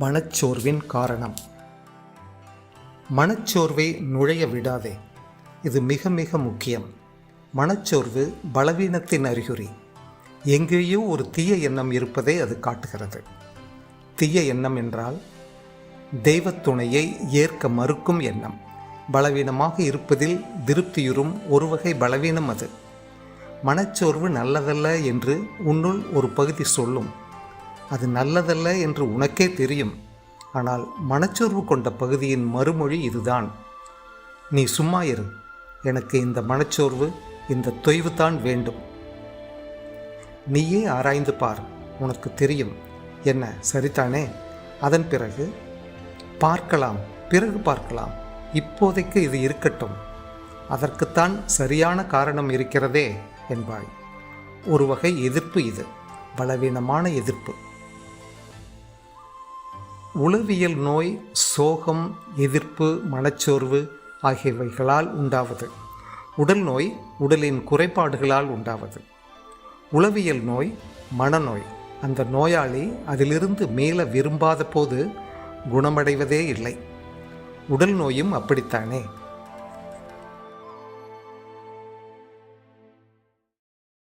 மனச்சோர்வின் காரணம். மனச்சோர்வை நுழைய விடாதே. இது மிக மிக முக்கியம். மனச்சோர்வு பலவீனத்தின் அறிகுறி. எங்கேயோ ஒரு தீய எண்ணம் இருப்பதை அது காட்டுகிறது. தீய எண்ணம் என்றால் தெய்வத் துணையை ஏற்க மறுக்கும் எண்ணம். பலவீனமாக இருப்பதில் திருப்தியுறும் ஒரு வகை பலவீனம் அது. மனச்சோர்வு நல்லதல்ல என்று உன்னுள் ஒரு பகுதி சொல்லும். அது நல்லதல்ல என்று உனக்கே தெரியும். ஆனால் மனச்சோர்வு கொண்ட பகுதியின் மறுமொழி இதுதான். நீ சும்மா இரு. எனக்கு இந்த மனச்சோர்வு இந்த தொய்வு தான் வேண்டும். நீயே ஆராய்ந்து பார். உனக்கு தெரியும். என்ன சரிதானே? அதன் பிறகு பார்க்கலாம். பிறகு பார்க்கலாம். இப்போதைக்கு இது இருக்கட்டும். அதற்குத்தான் சரியான காரணம் இருக்கிறதே என்பாய். ஒரு வகை எதிர்ப்பு இது. பலவீனமான எதிர்ப்பு. உளவியல் நோய் சோகம் எதிர்ப்பு மனச்சோர்வு ஆகியவைகளால் உண்டாவது. உடல் நோய் உடலின் குறைபாடுகளால் உண்டாவது. உளவியல் நோய் மனநோய். அந்த நோயாளி அதிலிருந்து மீள விரும்பாத போது குணமடைவதே இல்லை. உடல் நோயும் அப்படித்தானே?